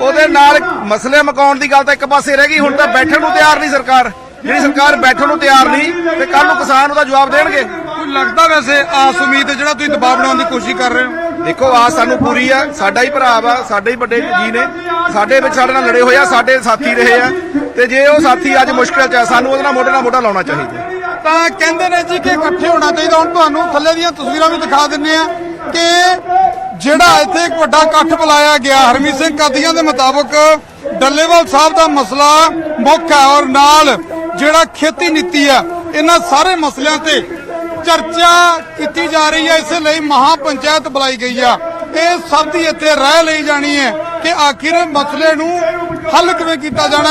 ਉਹਦੇ ਨਾਲ ਮਸਲੇ ਮਕਾਉਣ ਦੀ ਗੱਲ ਤਾਂ ਇੱਕ ਪਾਸੇ ਰਹਿ ਗਈ ਹੁਣ ਤਾਂ ਬੈਠਣ ਨੂੰ ਤਿਆਰ ਨਹੀਂ ਸਰਕਾਰ। ਜਿਹੜੀ ਸਰਕਾਰ ਬੈਠਣ ਨੂੰ ਤਿਆਰ ਨਹੀਂ ਤੇ ਕੱਲ ਨੂੰ ਕਿਸਾਨ ਉਹਦਾ ਜਵਾਬ ਦੇਣਗੇ। ਕੋਈ ਲੱਗਦਾ ਵੈਸੇ ਆਸ ਉਮੀਦ ਜਿਹੜਾ ਤੁਸੀਂ ਦਬਾਅ ਬਣਾਉਣ ਦੀ ਕੋਸ਼ਿਸ਼ ਕਰ ਰਹੇ ਹੋ? ਦੇਖੋ ਆ ਸਾਨੂੰ ਪੂਰੀ ਆ, ਸਾਡਾ ਹੀ ਭਰਾ ਵਾ, ਸਾਡੇ ਹੀ ਵੱਡੇ ਜੀ ਨੇ। ਸਾਡੇ ਵਿੱਚ ਸਾਡੇ ਨਾਲ ਲੜੇ ਹੋਏ ਆ, ਸਾਡੇ ਸਾਥੀ ਰਹੇ ਆ। ਤੇ ਜੇ ਉਹ ਸਾਥੀ ਅੱਜ ਮੁਸ਼ਕਲ ਚ ਆ, ਸਾਨੂੰ ਉਹਦੇ ਨਾਲ ਮੋਢੇ ਨਾਲ ਮੋਢਾ ਲਾਉਣਾ ਚਾਹੀਦਾ। ਤਾਂ ਕਹਿੰਦੇ ਨੇ ਜੀ ਕਿ ਇਕੱਠੇ ਹੋਣਾ ਚਾਹੀਦਾ। ਹੁਣ ਤੁਹਾਨੂੰ ਥੱਲੇ ਦੀਆਂ ਤਸਵੀਰਾਂ ਵੀ ਦਿਖਾ ਦਿੰਨੇ ਆ ਕਿ ਜਿਹੜਾ ਇੱਥੇ ਇੱਕ ਵੱਡਾ ਇਕੱਠ ਬੁਲਾਇਆ ਗਿਆ, ਹਰਮੀਤ ਸਿੰਘ ਕਾਦੀਆਂ ਦੇ ਮੁਤਾਬਕ ਡੱਲੇਵਾਲ ਸਾਹਿਬ ਦਾ ਮਸਲਾ ਮੁੱਖ ਹੈ ਔਰ ਨਾਲ ਜਿਹੜਾ ਖੇਤੀ ਨੀਤੀ ਆ, ਇਹਨਾਂ ਸਾਰੇ ਮਸਲਿਆਂ ਤੇ ਚਰਚਾ ਕੀਤੀ ਜਾ ਰਹੀ ਹੈ, ਇਸੇ ਲਈ ਮਹਾ ਪੰਚਾਇਤ ਬੁਲਾਈ ਗਈ ਆ। ਇਹ ਸਭ ਦੀ ਇੱਥੇ ਰਹਿ ਲਈ ਜਾਣੀ ਹੈ ਕਿ ਆਖਿਰ ਮਸਲੇ ਨੂੰ ਹੱਲ ਕਿਵੇਂ ਕੀਤਾ ਜਾਣਾ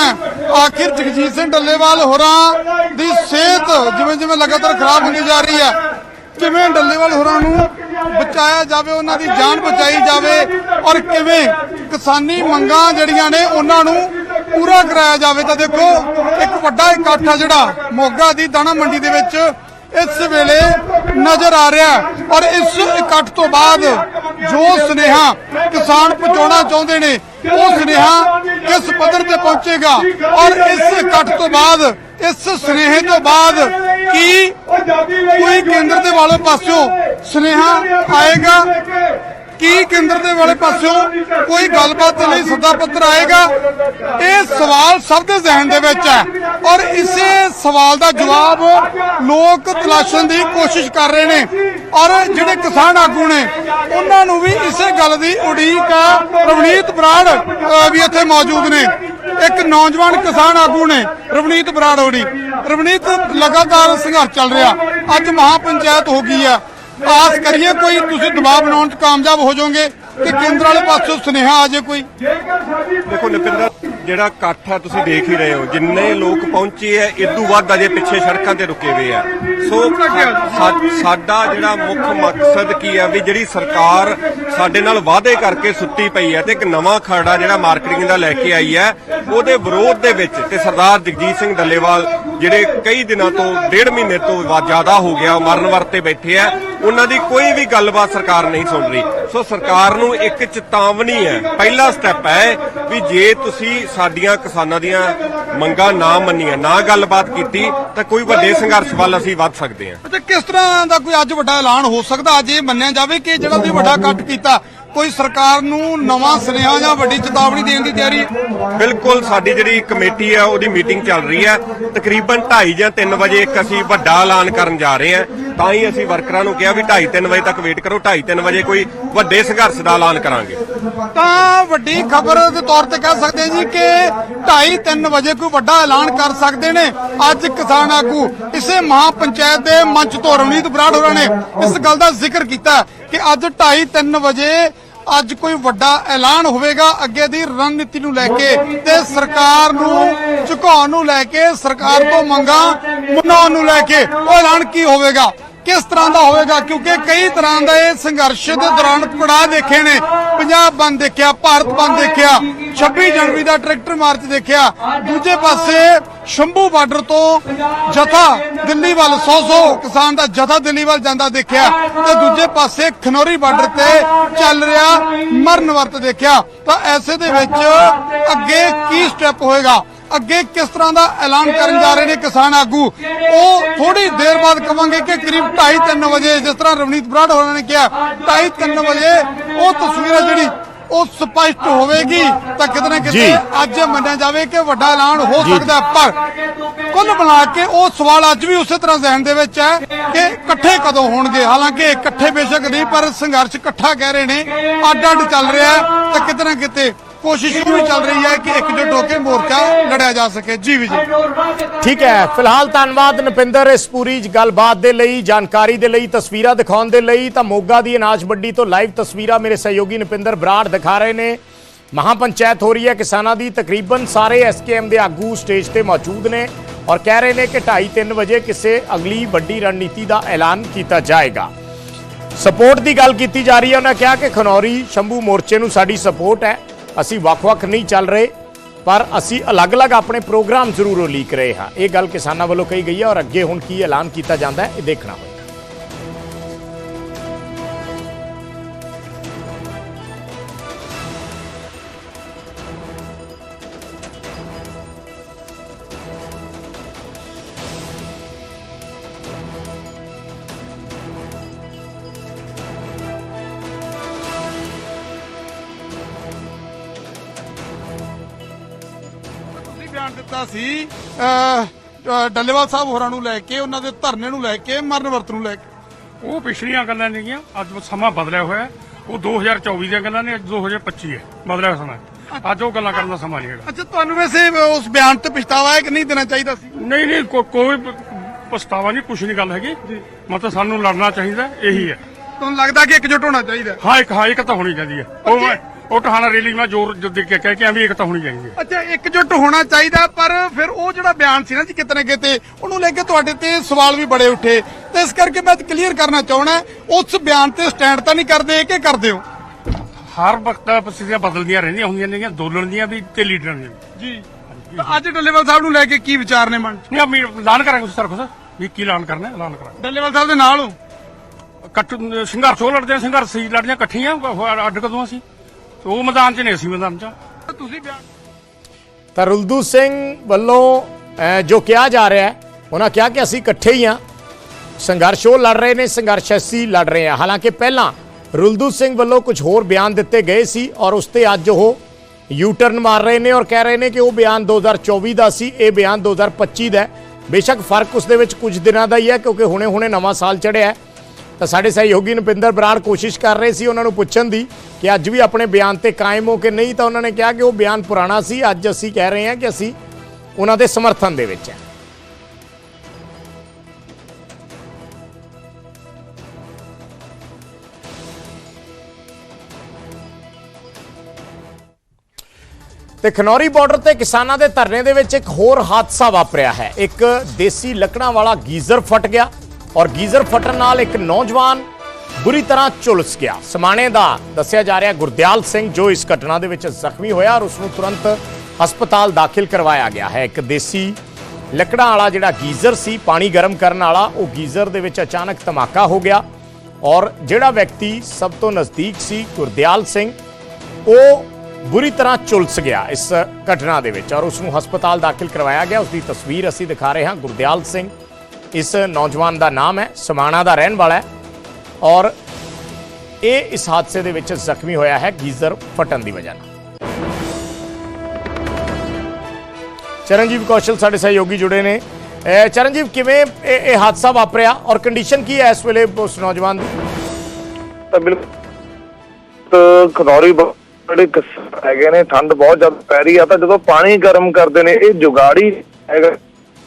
ਆਖਿਰ ਜਗਜੀਤ ਸਿੰਘ ਡੱਲੇਵਾਲ ਹੋਰਾਂ ਦੀ ਸਿਹਤ ਜਿਵੇਂ ਜਿਵੇਂ ਲਗਾਤਾਰ ਖਰਾਬ ਹੁੰਦੀ ਜਾ ਰਹੀ ਹੈ, ਕਿਵੇਂ ਡੱਲੇਵਾਲ ਹੋਰਾਂ ਨੂੰ ਬਚਾਇਆ ਜਾਵੇ, ਉਹਨਾਂ ਦੀ ਜਾਨ ਬਚਾਈ ਜਾਵੇ ਔਰ ਕਿਵੇਂ ਕਿਸਾਨੀ ਮੰਗਾਂ ਜਿਹੜੀਆਂ ਨੇ ਉਹਨਾਂ ਨੂੰ ਪੂਰਾ ਕਰਾਇਆ ਜਾਵੇ। ਤਾਂ ਦੇਖੋ, ਇੱਕ ਵੱਡਾ ਇਕੱਠ ਆ ਜਿਹੜਾ ਮੋਗਾ ਦੀ ਦਾਣਾ ਮੰਡੀ ਦੇ ਵਿੱਚ ਇਸ ਵੇਲੇ ਨਜ਼ਰ ਆ ਰਿਹਾ ਔਰ ਇਸ ਇਕੱਠ ਤੋਂ ਬਾਅਦ ਜੋ ਸੁਨੇਹਾ ਕਿਸਾਨ ਪਹੁੰਚਾਉਣਾ ਚਾਹੁੰਦੇ ਨੇ, ਉਹ ਸੁਨੇਹਾ ਕਿਸ ਪੱਧਰ ਤੇ ਪਹੁੰਚੇਗਾ ਔਰ ਇਸ ਇਕੱਠ ਤੋਂ ਬਾਅਦ, ਇਸ ਸੁਨੇਹੇ ਤੋਂ ਬਾਅਦ ਕੀ ਕੋਈ ਕੇਂਦਰ ਦੇ ਵਾਲੇ ਪਾਸਿਓਂ ਸੁਨੇਹਾ ਆਏਗਾ? ਕੀ ਕੇਂਦਰ ਦੇ ਵਾਲੇ ਪਾਸਿਓਂ ਕੋਈ ਗੱਲਬਾਤ ਦੇ ਲਈ ਸੱਦਾ ਪੱਤਰ ਆਏਗਾ? ਇਹ ਸਵਾਲ ਸਭ ਦੇ ਜ਼ਿਹਨ ਦੇ ਵਿੱਚ ਹੈ। ਔਰ ਇਸੇ ਸਵਾਲ ਦਾ ਜਵਾਬ ਲੋਕ ਤਲਾਸ਼ਣ ਦੀ ਕੋਸ਼ਿਸ਼ ਕਰ ਰਹੇ ਨੇ। ਔਰ ਜਿਹੜੇ ਕਿਸਾਨ ਆਗੂ ਨੇ, ਉਹਨਾਂ ਨੂੰ ਵੀ ਇਸੇ ਗੱਲ ਦੀ ਉਡੀਕ ਹੈ। ਰਵਨੀਤ ਬਰਾੜ ਵੀ ਇੱਥੇ ਮੌਜੂਦ ਨੇ। ਇੱਕ ਨੌਜਵਾਨ ਕਿਸਾਨ ਆਗੂ ਨੇ, ਰਵਨੀਤ ਬਰਾੜ ਹੋਣੀ। ਰਵਨੀਤ, ਲਗਾਤਾਰ ਸੰਘਰਸ਼ ਚੱਲ ਰਿਹਾ। ਅੱਜ ਮਹਾ ਪੰਚਾਇਤ ਹੋ ਗਈ ਆ। ਆਸ ਕਰੀਏ ਕੋਈ ਤੁਸੀਂ ਦਬਾਅ ਬਣਾਉਣ 'ਚ ਕਾਮਯਾਬ ਹੋ ਜਾਓਗੇ ਕਿ ਕੇਂਦਰ ਵਾਲੇ ਪਾਸੋਂ ਸੁਨੇਹਾ ਆ ਜੇ ਕੋਈ। ਦੇਖੋ ਨਪਿੰਦਰ ਜਿਹੜਾ ਇਕੱਠ ਹੈ ਤੁਸੀਂ ਦੇਖ ਹੀ ਰਹੇ ਹੋ, ਜਿੰਨੇ ਲੋਕ ਪਹੁੰਚੇ ਆ ਇਦੋਂ ਵੱਧ ਅਜੇ ਪਿੱਛੇ ਸੜਕਾਂ ਤੇ ਰੁਕੇ ਹੋਏ ਆ। ਸੋ ਸਾਡਾ ਜਿਹੜਾ ਮੁੱਖ ਮਕਸਦ ਕੀ ਹੈ ਵੀ ਜਿਹੜੀ ਸਰਕਾਰ ਸਾਡੇ ਨਾਲ ਵਾਅਦੇ ਕਰਕੇ ਸੁੱਤੀ ਪਈ ਹੈ ਤੇ ਇੱਕ ਨਵਾਂ ਖਰੜਾ ਜਿਹੜਾ ਮਾਰਕੀਟਿੰਗ ਦਾ ਲੈ ਕੇ ਆਈ ਹੈ ਉਹਦੇ ਵਿਰੋਧ ਦੇ ਵਿੱਚ ਤੇ ਸਰਦਾਰ ਜਗਜੀਤ ਸਿੰਘ ਡੱਲੇਵਾਲ ਜਿਹੜੇ ਕਈ ਦਿਨਾਂ ਤੋਂ, ਡੇਢ ਮਹੀਨੇ ਤੋਂ ਜ਼ਿਆਦਾ ਹੋ ਗਿਆ, ਉਹ ਮਰਨ ਵਰਤੇ ਬੈਠੇ ਆ ਉਹਨਾਂ ਦੀ ਕੋਈ ਵੀ ਗੱਲਬਾਤ ਸਰਕਾਰ ਨਹੀਂ ਸੁਣ ਰਹੀ। ਸੋ ਸਰਕਾਰ ਨੂੰ ਇੱਕ ਚੇਤਾਵਨੀ ਹੈ ਪਹਿਲਾ ਸਟੈਪ ਹੈ ਵੀ ਜੇ ਤੁਸੀਂ ਸਾਡੀਆਂ ਕਿਸਾਨਾਂ ਦੀਆਂ ਮੰਗਾਂ ਨਾ ਮੰਨੀਆਂ ਨਾ ਗੱਲਬਾਤ ਕੀਤੀ ਤਾਂ ਕੋਈ ਵੱਡੇ ਸੰਘਰਸ਼ ਵੱਲ ਅਸੀਂ ਵੱਧ ਸਕਦੇ ਹਾਂ। ਅੱਛਾ ਕਿਸ ਤਰ੍ਹਾਂ ਦਾ ਕੋਈ ਅੱਜ ਵੱਡਾ ਐਲਾਨ ਹੋ ਸਕਦਾ? ਅੱਜ ਇਹ ਮੰਨਿਆ ਜਾਵੇ ਕਿ ਜਿਹੜਾ ਤੁਸੀਂ ਵੱਡਾ ਇਕੱਠ ਕੀਤਾ ਕੋਈ ਸਰਕਾਰ ਨੂੰ ਨਵਾਂ ਸੁਨੇਹਾ ਜਾਂ ਵੱਡੀ ਚੇਤਾਵਨੀ ਦੇਣ ਦੀ ਤਿਆਰੀ? ਬਿਲਕੁਲ ਸਾਡੀ ਜਿਹੜੀ ਕਮੇਟੀ ਆ ਉਹਦੀ ਮੀਟਿੰਗ ਚੱਲ ਰਹੀ ਹੈ। ਤਕਰੀਬਨ 2:30 ਜਾਂ 3 ਵਜੇ ਇੱਕ ਅਸੀਂ ਵੱਡਾ ਐਲਾਨ ਕਰਨ ਜਾ ਰਹੇ ਹਾਂ। ਤਾਂ ਹੀ ਅਸੀਂ ਵਰਕਰਾਂ ਨੂੰ ਕਿਹਾ ਵੀ 2:30 3 ਵਜੇ ਤੱਕ ਵੇਟ ਕਰੋ 2:30 3 ਵਜੇ ਕੋਈ ਵੱਡੇ ਸੰਘਰਸ਼ ਦਾ ਐਲਾਨ ਕਰਾਂਗੇ। ਤਾਂ ਵੱਡੀ ਖਬਰ ਦੇ ਤੌਰ ਤੇ ਕਹਿ ਸਕਦੇ ਜੀ ਕਿ 2:30 ਵਜੇ ਕੋਈ ਵੱਡਾ ਐਲਾਨ ਕਰ ਸਕਦੇ ਨੇ। ਅੱਜ ਕਿਸਾਨ ਆਗੂ ਇਸੇ ਮਹਾ ਪੰਚਾਇਤ ਦੇ ਮੰਚ ਤੋਂ ਰਵਨੀਤ ਬਰਾੜ ਹੋਰਾਂ ਨੇ ਇਸ ਗੱਲ ਦਾ ਜ਼ਿਕਰ ਕੀਤਾ ਕਿ ਅੱਜ 2:30 3 ਵਜੇ ਅੱਜ ਕੋਈ ਵੱਡਾ ਐਲਾਨ ਹੋਵੇਗਾ ਅੱਗੇ ਦੀ ਰਣਨੀਤੀ ਨੂੰ ਲੈ ਕੇ ਤੇ ਸਰਕਾਰ ਨੂੰ ਝੁਕਾਉਣ ਨੂੰ ਲੈ ਕੇ ਸਰਕਾਰ ਤੋਂ ਮੰਗਾਂ ਮਨਾਉਣ ਨੂੰ ਲੈ ਕੇ ਉਹ ਐਲਾਨ ਕੀ ਹੋਵੇਗਾ? ਕਿਸ ਤਰ੍ਹਾਂ ਦਾ ਹੋਵੇਗਾ? ਕਿਉਂਕਿ ਕਈ ਤਰ੍ਹਾਂ ਦਾ ਇਹ ਸੰਘਰਸ਼ ਦੇ ਦੌਰਾਨ ਪੜਾਅ ਦੇਖੇ ਨੇ। ਪੰਜਾਬ ਬੰਦ ਦੇਖਿਆ, ਭਾਰਤ ਬੰਦ ਦੇਖਿਆ 26 ਜਨਵਰੀ ਦਾ ਟਰੈਕਟਰ ਮਾਰਚ ਦੇਖਿਆ। ਦੂਜੇ ਪਾਸੇ ਸ਼ੰਭੂ ਬਾਰਡਰ ਤੋਂ ਜਥਾ ਦਿੱਲੀ ਵੱਲ 100 100 ਕਿਸਾਨ ਦਾ ਜਥਾ ਦਿੱਲੀ ਵੱਲ ਜਾਂਦਾ ਦੇਖਿਆ ਤੇ ਦੂਜੇ ਪਾਸੇ ਖਨੌਰੀ ਬਾਰਡਰ ਤੇ ਚੱਲ ਰਿਹਾ ਮਰਨ ਵਰਤ ਦੇਖਿਆ। ਤਾਂ ਐਸੇ ਦੇ ਵਿੱਚ ਅੱਗੇ ਕੀ ਸਟੈਪ ਹੋਏਗਾ? ਅੱਗੇ ਕਿਸ ਤਰ੍ਹਾਂ ਦਾ ਐਲਾਨ ਕਰਨ ਜਾ ਰਹੇ ਨੇ ਕਿਸਾਨ ਆਗੂ ਉਹ ਥੋੜੀ ਦੇਰ ਬਾਅਦ ਕਵਾਂਗੇ ਕਿ ਕਰੀਬ 2:30 ਵਜੇ ਜਿਸ ਤਰ੍ਹਾਂ ਰਵਨੀਤ ਬਰਾੜ ਹੋਰਾਂ ਨੇ ਕਿਹਾ 2:30 ਵਜੇ ਉਹ ਤਸਵੀਰ ਜਿਹੜੀ ਉਹ ਸਪਸ਼ਟ ਹੋਵੇਗੀ ਤਾਂ ਕਿਤੇ ਨਾ। ਕਿਤੇ ਅੱਜ ਮੰਨਿਆ ਜਾਵੇ ਕਿ ਵੱਡਾ ਐਲਾਨ ਹੋ ਸਕਦਾ। ਪਰ ਕੁੱਲ ਮਿਲਾ ਕੇ ਉਹ ਸਵਾਲ ਅੱਜ ਵੀ ਉਸੇ ਤਰ੍ਹਾਂ ਜ਼ਿਹਨ ਦੇ ਵਿੱਚ ਹੈ ਕਿ ਇਕੱਠੇ ਕਦੋਂ ਹੋਣਗੇ ਹਾਲਾਂਕਿ ਇਕੱਠੇ ਬੇਸ਼ੱਕ ਨਹੀਂ ਪਰ ਸੰਘਰਸ਼ ਇਕੱਠਾ ਕਹਿ ਰਹੇ ਨੇ ਅੱਡ ਅੱਡ ਚੱਲ ਰਿਹਾ ਤਾਂ ਕਿਤੇ ਨਾ ਕਿਤੇ ਕੋਸ਼ਿਸ਼ ਵੀ ਚੱਲ ਰਹੀ ਹੈ ਕਿ ਇਕਜੁੱਟ ਹੋ ਕੇ ਮੋਰਚਾ ਲੜਿਆ ਜਾ ਸਕੇ। ਜੀ ਵੀ ਜੀ। ਠੀਕ ਹੈ, ਫਿਲਹਾਲ ਧੰਨਵਾਦ ਨਪਿੰਦਰ, ਇਸ ਪੂਰੀ ਗੱਲਬਾਤ ਦੇ ਲਈ, ਜਾਣਕਾਰੀ ਦੇ ਲਈ, ਤਸਵੀਰਾਂ ਦਿਖਾਉਣ ਦੇ ਲਈ, ਤਾਂ ਮੋਗਾ ਦੀ ਅਨਾਜ ਮੰਡੀ ਤੋਂ ਲਾਈਵ ਤਸਵੀਰਾਂ ਮੇਰੇ ਸਹਿਯੋਗੀ ਨਪਿੰਦਰ ਬਰਾੜ ਦਿਖਾ ਰਹੇ ਨੇ। ਮਹਾਪੰਚਾਇਤ ਹੋ ਰਹੀ ਹੈ ਕਿਸਾਨਾਂ ਦੀ, ਤਕਰੀਬਨ ਸਾਰੇ ਐਸਕੇਐਮ ਦੇ ਆਗੂ ਸਟੇਜ ਤੇ ਮੌਜੂਦ ਨੇ ਔਰ ਕਹਿ ਰਹੇ ਨੇ ਕਿ 2:30 ਵਜੇ ਕਿਸੇ ਅਗਲੀ ਵੱਡੀ ਰਣਨੀਤੀ ਦਾ ਐਲਾਨ ਕੀਤਾ ਜਾਏਗਾ। ਸਪੋਰਟ ਦੀ ਗੱਲ ਕੀਤੀ ਜਾ ਰਹੀ ਹੈ, ਉਹਨਾਂ ਕਿਹਾ ਕਿ ਖਨੌਰੀ ਸ਼ੰਭੂ ਮੋਰਚੇ ਨੂੰ ਸਾਡੀ ਸਪੋਰਟ ਹੈ। ਅਸੀਂ ਵੱਖ-ਵੱਖ ਨਹੀਂ ਚੱਲ ਰਹੇ, ਪਰ ਅਸੀਂ ਅਲੱਗ-ਅਲੱਗ ਆਪਣੇ ਪ੍ਰੋਗਰਾਮ ਜ਼ਰੂਰ ਉਲੀਕ ਰਹੇ ਹਾਂ। ਇਹ ਗੱਲ ਕਿਸਾਨਾਂ ਵੱਲੋਂ ਕਹੀ ਗਈ ਹੈ ਔਰ ਅੱਗੇ ਹੁਣ ਕੀ ਐਲਾਨ ਕੀਤਾ ਜਾਂਦਾ ਹੈ, ਇਹ ਦੇਖਣਾ ਹੋਏਗਾ ਬਿਆਨ ਦਿੱਤਾ ਸੀ ਡੱਲੇਵਾਲ ਸਾਹਿਬ ਹੋਰਾਂ ਨੂੰ ਲੈ ਕੇ ਉਹਨਾਂ ਦੇ ਧਰਨੇ ਨੂੰ ਲੈ ਕੇ ਮਰਨ ਵਰਤ ਨੂੰ ਲੈ ਕੇ। ਉਹ ਪਿਛਲੀਆਂ ਗੱਲਾਂ ਨੇਗੀਆਂ ਅੱਜ ਸਮਾਂ ਬਦਲਿਆ ਹੋਇਆ। ਉਹ 2024 ਦੀਆਂ ਗੱਲਾਂ ਨੇ ਅੱਜ 2025 ਹੈ ਬਦਲਿਆ ਸਮਾਂ। ਅੱਜ ਉਹ ਗੱਲਾਂ ਕਰਨ ਦਾ ਸਮਾਂ ਨਹੀਂ ਹੈਗਾ। ਅੱਛਾ ਤੁਹਾਨੂੰ ਵੈਸੇ ਉਸ ਬਿਆਨ ਤੇ ਪਛਤਾਵਾ ਹੈ ਕਿ ਨਹੀਂ ਦੇਣਾ ਚਾਹੀਦਾ ਸੀ? ਨਹੀਂ ਨਹੀਂ ਕੋਈ ਪਛਤਾਵਾ ਨਹੀਂ ਕੁਛ ਨਹੀਂ ਗੱਲ ਹੈਗੀ। ਮਤਲਬ ਸਾਨੂੰ ਲੜਨਾ ਚਾਹੀਦਾ ਇਹੀ ਹੈ। ਤੁਹਾਨੂੰ ਲੱਗਦਾ ਕਿ ਇਕਜੁੱਟ ਹੋਣਾ ਚਾਹੀਦਾ ਹਾਂ? ਇੱਕ ਹਾਂ ਇੱਕ ਤਾਂ ਹੋਣੀ ਚਾਹੀਦੀ ਹੈ। ਉਹ ਉਹ ਟਹਾਣਾ ਰੈਲੀ ਮੈਂ ਜ਼ੋਰ ਜੋ ਦੇ ਕੇ ਕਹਿ ਕੇ ਆ ਵੀ ਇੱਕ ਤਾਂ ਹੋਣੀ ਚਾਹੀਦੀ ਹੈ। ਅੱਛਾ ਇਕਜੁੱਟ ਹੋਣਾ ਚਾਹੀਦਾ ਪਰ ਫਿਰ ਉਹ ਜਿਹੜਾ ਬਿਆਨ ਸੀ ਨਾ ਜੀ ਕਿਤੇ ਨਾ ਕਿਤੇ ਉਹਨੂੰ ਲੈ ਕੇ ਤੁਹਾਡੇ ਤੇ ਸਵਾਲ ਵੀ ਬੜੇ ਉੱਠੇ। ਤੇ ਇਸ ਕਰਕੇ ਮੈਂ ਕਲੀਅਰ ਕਰਨਾ ਚਾਹਣਾ ਉਸ ਬਿਆਨ ਤੇ ਸਟੈਂਡ ਤਾਂ ਨਹੀਂ ਕਰਦੇ ਕਿ ਕਰਦੇ ਹੋ? ਹਰ ਵਕਤ ਪਰਿਸਥਿਤੀਆਂ ਬਦਲਦੀਆਂ ਰਹਿੰਦੀਆਂ ਹੁੰਦੀਆਂ ਨੇਗੀਆਂ ਦੋਲਣ ਦੀਆਂ ਵੀ ਤੇ ਲੀਡਰਾਂ ਦੀਆਂ ਵੀ। ਜੀ। ਅੱਜ ਡੱਲੇਵਾਲ ਸਾਹਿਬ ਨੂੰ ਲੈ ਕੇ ਕੀ ਵਿਚਾਰ ਨੇ ਮਨ 'ਚ? ਨਹੀਂ ਆ ਐਲਾਨ ਕਰਾਂਗੇ ਉਸ ਤਰ੍ਹਾਂ ਵੀ ਕੀ ਐਲਾਨ ਕਰਨਾ ਹੈ, ਐਲਾਨ ਕਰਾਂਗੇ। ਡੱਲੇਵਾਲ ਸਾਹਿਬ ਦੇ ਨਾਲ ਹੋ? ਕੱਟ ਸੰਘਰਸ਼ ਉਹ ਲੜਦੇ ਆ ਸੰਘਰਸ਼ ਹੀ ਲੜਦੀਆਂ ਇਕੱਠੀਆਂ ਉਹ ਅੱਡ ਕਦੋਂ ਅਸੀਂ ਉਹ ਮੈਦਾਨ 'ਚ ਨਹੀਂ ਅਸੀਂ ਮੈਦਾਨ 'ਚ। ਤੁਸੀਂ ਬਿਆਨ ਤਾਂ ਰੁਲਦੂ ਸਿੰਘ ਵੱਲੋਂ ਜੋ ਕਿਹਾ ਜਾ ਰਿਹਾ ਹੈ, ਉਹਨਾਂ ਕਿਹਾ ਕਿ ਅਸੀਂ ਇਕੱਠੇ ਹੀ ਹਾਂ। ਸੰਘਰਸ਼ ਉਹ ਲੜ ਰਹੇ ਨੇ, ਸੰਘਰਸ਼ ਅਸੀਂ ਲੜ ਰਹੇ ਹਾਂ। ਹਾਲਾਂਕਿ ਪਹਿਲਾਂ ਰੁਲਦੂ ਸਿੰਘ ਵੱਲੋਂ ਕੁਝ ਹੋਰ ਬਿਆਨ ਦਿੱਤੇ ਗਏ ਸੀ ਔਰ ਉਸ ਤੇ ਅੱਜ ਉਹ ਯੂ ਟਰਨ ਮਾਰ ਰਹੇ ਨੇ ਔਰ ਕਹਿ ਰਹੇ ਨੇ ਕਿ ਉਹ ਬਿਆਨ 2024 ਦਾ ਸੀ, ਇਹ ਬਿਆਨ 2025 ਦਾ ਹੈ। ਬੇਸ਼ੱਕ ਫ਼ਰਕ ਉਸ ਦੇ ਵਿੱਚ ਕੁਝ ਦਿਨਾਂ ਦਾ ਹੀ ਹੈ, ਕਿਉਂਕਿ ਹੁਣੇ-ਹੁਣੇ ਨਵਾਂ ਸਾਲ ਚੜਿਆ ਹੈ। ਤਾਂ ਸਾਡੇ ਸਹਿਯੋਗੀ ਨਪਿੰਦਰ ਬਰਾੜ ਕੋਸ਼ਿਸ਼ ਕਰ ਰਹੇ ਸੀ ਉਹਨਾਂ ਨੂੰ ਪੁੱਛਣ ਦੀ ਕਿ ਅੱਜ ਵੀ ਆਪਣੇ ਬਿਆਨ ਤੇ ਕਾਇਮ ਹੋ ਕੇ ਨਹੀਂ ਤਾਂ ਉਹਨਾਂ ਨੇ ਕਿਹਾ ਕਿ ਉਹ ਬਿਆਨ ਪੁਰਾਣਾ ਸੀ। ਅੱਜ ਅਸੀਂ ਕਹਿ ਰਹੇ ਹਾਂ ਕਿ ਅਸੀਂ ਉਹਨਾਂ ਦੇ ਸਮਰਥਨ ਦੇ ਵਿੱਚ ਹੈ। ਤੇ ਖਨੌਰੀ ਬਾਰਡਰ ਤੇ ਕਿਸਾਨਾਂ ਦੇ ਧਰਨੇ ਦੇ ਵਿੱਚ ਇੱਕ ਹੋਰ ਹਾਦਸਾ ਵਾਪਰਿਆ ਹੈ। ਇੱਕ ਦੇਸੀ ਲੱਕੜਾਂ ਵਾਲਾ ਗੀਜ਼ਰ ਫਟ ਗਿਆ। ਔਰ ਗੀਜ਼ਰ ਫਟਣ ਨਾਲ ਇੱਕ ਨੌਜਵਾਨ ਬੁਰੀ ਤਰ੍ਹਾਂ ਝੁਲਸ ਗਿਆ। ਸਮਾਣੇ ਦਾ ਦੱਸਿਆ ਜਾ ਰਿਹਾ ਗੁਰਦਿਆਲ ਸਿੰਘ ਜੋ ਇਸ ਘਟਨਾ ਦੇ ਵਿੱਚ ਜ਼ਖਮੀ ਹੋਇਆ ਔਰ ਉਸ ਨੂੰ ਤੁਰੰਤ ਹਸਪਤਾਲ ਦਾਖਲ ਕਰਵਾਇਆ ਗਿਆ ਹੈ। ਇੱਕ ਦੇਸੀ ਲੱਕੜਾਂ ਵਾਲਾ ਜਿਹੜਾ ਗੀਜ਼ਰ ਸੀ, ਪਾਣੀ ਗਰਮ ਕਰਨ ਵਾਲਾ, ਉਹ ਗੀਜ਼ਰ ਦੇ ਵਿੱਚ ਅਚਾਨਕ ਧਮਾਕਾ ਹੋ ਗਿਆ ਔਰ ਜਿਹੜਾ ਵਿਅਕਤੀ ਸਭ ਤੋਂ ਨਜ਼ਦੀਕ ਸੀ, ਗੁਰਦਿਆਲ ਸਿੰਘ, ਉਹ ਬੁਰੀ ਤਰ੍ਹਾਂ ਝੁਲਸ ਗਿਆ ਇਸ ਘਟਨਾ ਦੇ ਵਿੱਚ ਔਰ ਉਸ ਨੂੰ ਹਸਪਤਾਲ ਦਾਖਲ ਕਰਵਾਇਆ ਗਿਆ। ਉਸ ਦੀ ਤਸਵੀਰ ਅਸੀਂ ਦਿਖਾ ਰਹੇ ਹਾਂ। ਗੁਰਦਿਆਲ ਸਿੰਘ ਇਸ ਨੌਜਵਾਨ ਦਾ ਨਾਮ ਹੈ, ਸਮਾਣਾ ਦਾ ਰਹਿਣ ਵਾਲਾ ਹੈ ਔਰ ਇਹ ਇਸ ਹਾਦਸੇ ਦੇ ਵਿੱਚ ਜ਼ਖਮੀ ਹੋਇਆ ਹੈ ਗੀਜ਼ਰ ਫਟਣ ਦੀ ਵਜ੍ਹਾ ਨਾਲ। ਚਰਨਜੀਤ ਕੌਸ਼ਲ ਸਾਡੇ ਸਹਿਯੋਗੀ ਜੁੜੇ ਨੇ। ਅਹ ਕਿਵੇਂ ਇਹ ਹਾਦਸਾ ਵਾਪਰਿਆ ਔਰ ਕੰਡੀਸ਼ਨ ਕੀ ਹੈ ਇਸ ਵੇਲੇ ਉਸ ਨੌਜਵਾਨ ਦੀ? ਤਾਂ ਬਿਲਕੁਲ ਖਨੌਰੀ ਬੜੇ ਹੈਗੇ ਨੇ, ਠੰਡ ਬਹੁਤ ਜ਼ਿਆਦਾ ਪੈ ਰਹੀ ਆ, ਤਾਂ ਜਦੋਂ ਪਾਣੀ ਗਰਮ ਕਰਦੇ ਨੇ, ਇਹ ਜੁਗਾੜੀ ਹੈਗਾ।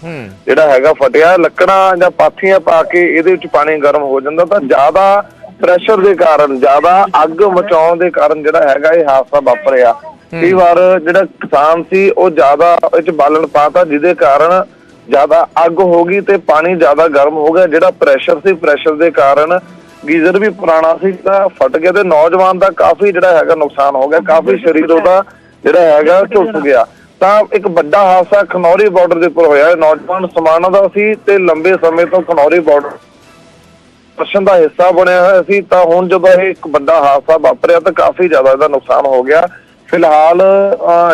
ਜਿਹੜਾ ਹੈਗਾ ਫਟਿਆ ਲੱਕੜਾਂ ਜਾਂ ਪਾਥੀਆਂ ਪਾ ਕੇ ਇਹਦੇ ਵਿੱਚ ਪਾਣੀ ਗਰਮ ਹੋ ਜਾਂਦਾ ਤਾਂ ਜ਼ਿਆਦਾ ਪ੍ਰੈਸ਼ਰ ਦੇ ਕਾਰਨ ਜ਼ਿਆਦਾ ਅੱਗ ਮਚਾਉਣ ਦੇ ਕਾਰਨ ਜਿਹੜਾ ਹੈਗਾ ਇਹ ਹਾਦਸਾ ਵਾਪਰਿਆ। ਕਈ ਵਾਰ ਜਿਹੜਾ ਕਿਸਾਨ ਸੀ ਉਹ ਜ਼ਿਆਦਾ ਇਹ ਚ ਬਾਲਣ ਪਾਤਾ ਜਿਹਦੇ ਕਾਰਨ ਜ਼ਿਆਦਾ ਅੱਗ ਹੋ ਗਈ ਤੇ ਪਾਣੀ ਜ਼ਿਆਦਾ ਗਰਮ ਹੋ ਗਿਆ ਜਿਹੜਾ ਪ੍ਰੈਸ਼ਰ ਸੀ ਪ੍ਰੈਸ਼ਰ ਦੇ ਕਾਰਨ ਗੀਜ਼ਰ ਵੀ ਪੁਰਾਣਾ ਸੀ ਤਾਂ ਫਟ ਗਿਆ ਤੇ ਨੌਜਵਾਨ ਦਾ ਕਾਫੀ ਜਿਹੜਾ ਹੈਗਾ ਨੁਕਸਾਨ ਹੋ ਗਿਆ ਕਾਫੀ ਸਰੀਰ ਉਹਦਾ ਜਿਹੜਾ ਹੈਗਾ ਝੁਲਸ ਗਿਆ। ਤਾਂ ਇੱਕ ਵੱਡਾ ਹਾਦਸਾ ਖਨੌਰੀ ਬਾਰਡਰ ਦੇ ਉੱਪਰ ਹੋਇਆ। ਨੌਜਵਾਨ ਸਮਾਣਾ ਦਾ ਸੀ ਤੇ ਲੰਬੇ ਸਮੇਂ ਤੋਂ ਖਨੌਰੀ ਬਾਰਡਰ ਪ੍ਰਸ਼ਨ ਦਾ ਹਿੱਸਾ ਬਣਿਆ ਹੋਇਆ ਸੀ। ਤਾਂ ਹੁਣ ਜਦੋਂ ਇਹ ਇੱਕ ਵੱਡਾ ਹਾਦਸਾ ਵਾਪਰਿਆ ਤਾਂ ਕਾਫੀ ਜ਼ਿਆਦਾ ਇਹਦਾ ਨੁਕਸਾਨ ਹੋ ਗਿਆ। ਫਿਲਹਾਲ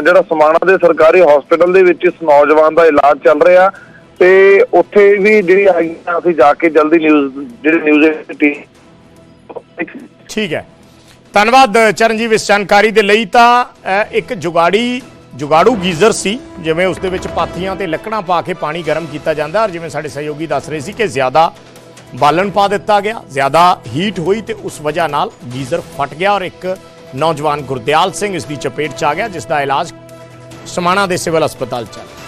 ਜਿਹੜਾ ਸਮਾਣਾ ਦੇ ਸਰਕਾਰੀ ਹਸਪੀਟਲ ਦੇ ਵਿੱਚ ਇਸ ਨੌਜਵਾਨ ਦਾ ਇਲਾਜ ਚੱਲ ਰਿਹਾ ਤੇ ਉੱਥੇ ਵੀ ਜਿਹੜੀ ਹੈਗੀ ਆ, ਅਸੀਂ ਜਾ ਕੇ ਜਲਦੀ ਨਿਊਜ਼ ਜਿਹੜੀ ਨਿਊਜ਼ ਟੀਮ ਠੀਕ ਹੈ। ਧੰਨਵਾਦ ਚਰਨਜੀਤ ਇਸ ਜਾਣਕਾਰੀ ਦੇ ਲਈ ਤਾਂ ਇੱਕ ਜੁਗਾੜੀ ਜੁਗਾੜੂ ਗੀਜ਼ਰ ਸੀ, ਜਿਵੇਂ ਉਸ ਦੇ ਵਿੱਚ ਪਾਥੀਆਂ ਤੇ ਲੱਕੜਾਂ ਪਾ ਕੇ ਪਾਣੀ ਗਰਮ ਕੀਤਾ ਜਾਂਦਾ ਔਰ ਜਿਵੇਂ ਸਾਡੇ ਸਹਿਯੋਗੀ ਦੱਸ ਰਹੇ ਸੀ ਕਿ ਜ਼ਿਆਦਾ ਬਾਲਣ ਪਾ ਦਿੱਤਾ ਗਿਆ, ਜ਼ਿਆਦਾ ਹੀਟ ਹੋਈ ਤੇ ਉਸ ਵਜ੍ਹਾ ਨਾਲ ਗੀਜ਼ਰ ਫਟ ਗਿਆ ਔਰ ਇੱਕ ਨੌਜਵਾਨ ਗੁਰਦਿਆਲ ਸਿੰਘ ਇਸ ਦੀ ਚਪੇਟ 'ਚ ਆ ਗਿਆ, ਜਿਸ ਦਾ ਇਲਾਜ ਸਮਾਣਾ ਦੇ ਸਿਵਲ ਹਸਪਤਾਲ ਚੱਲ ਰਿਹਾ